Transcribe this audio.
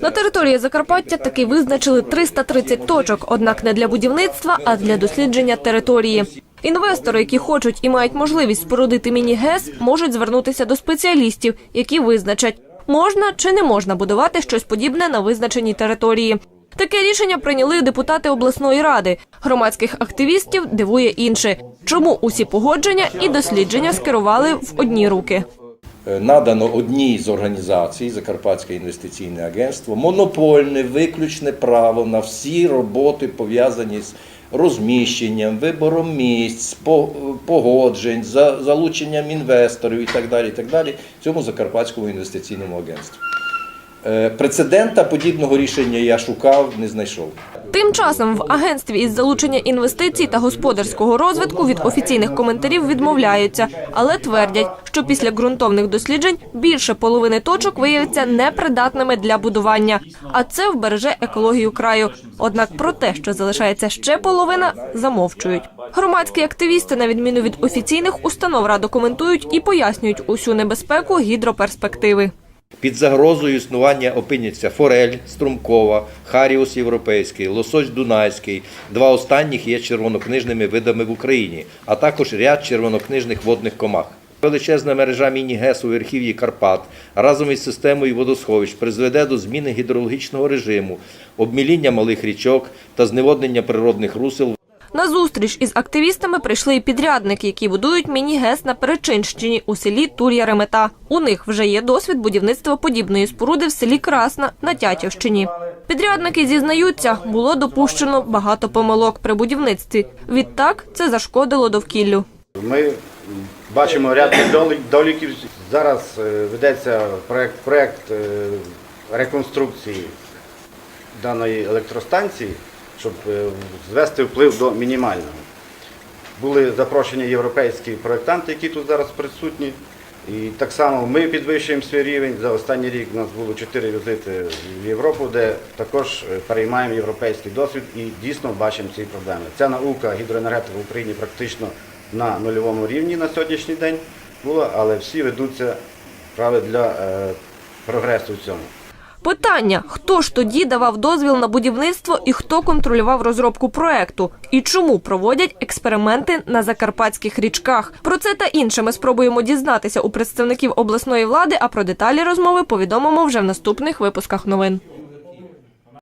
На території Закарпаття таки визначили 330 точок, однак не для будівництва, а для дослідження території. Інвестори, які хочуть і мають можливість спорудити міні-ГЕС, можуть звернутися до спеціалістів, які визначать, можна чи не можна будувати щось подібне на визначеній території. Таке рішення прийняли депутати обласної ради. Громадських активістів дивує інше. Чому усі погодження і дослідження скерували в одні руки? Е, надано одній з організацій Закарпатське інвестиційне агентство монопольне виключне право на всі роботи пов'язані з розміщенням, вибором місць, погоджень, залученням інвесторів і так далі. І так далі цьому Закарпатському інвестиційному агентству. Е, Прецедента подібного рішення я шукав, не знайшов. Тим часом в агентстві із залучення інвестицій та господарського розвитку від офіційних коментарів відмовляються, але твердять, що після ґрунтовних досліджень більше половини точок виявляться непридатними для будування, а це вбереже екологію краю. Однак про те, що залишається ще половина, замовчують. Громадські активісти, на відміну від офіційних установ, радо коментують і пояснюють усю небезпеку гідроперспективи. Під загрозою існування опиняться форель струмкова, харіус європейський, лосось дунайський. Два останніх є червонокнижними видами в Україні, а також ряд червонокнижних водних комах. Величезна мережа міні-ГЕС у верхів'ї Карпат разом із системою водосховищ призведе до зміни гідрологічного режиму, обміління малих річок та зневоднення природних русел На зустріч із активістами прийшли і підрядники, які будують міні-ГЕС на Перечинщині у селі Тур'я-Ремета. У них вже є досвід будівництва подібної споруди в селі Красна на Тятівщині. Підрядники зізнаються, було допущено багато помилок при будівництві. Відтак це зашкодило довкіллю. Ми бачимо ряд недоліків. Зараз е, ведеться проект, проект е, реконструкції даної електростанції, щоб е, звести вплив до мінімального. Були запрошені європейські проєктанти, які тут зараз присутні. І так само ми підвищуємо свій рівень. За останній рік у нас було чотири візити в Європу, де також е, переймаємо європейський досвід і дійсно бачимо ці проблеми. Ця наука гідроенергетика в Україні практично на нульовому рівні на сьогоднішній день була, але всі ведуться справи для е, прогресу в цьому. Питання: хто ж тоді давав дозвіл на будівництво і хто контролював розробку проекту? І чому проводять експерименти на закарпатських річках? Про це та інше ми спробуємо дізнатися у представників обласної влади. А про деталі розмови повідомимо вже в наступних випусках новин.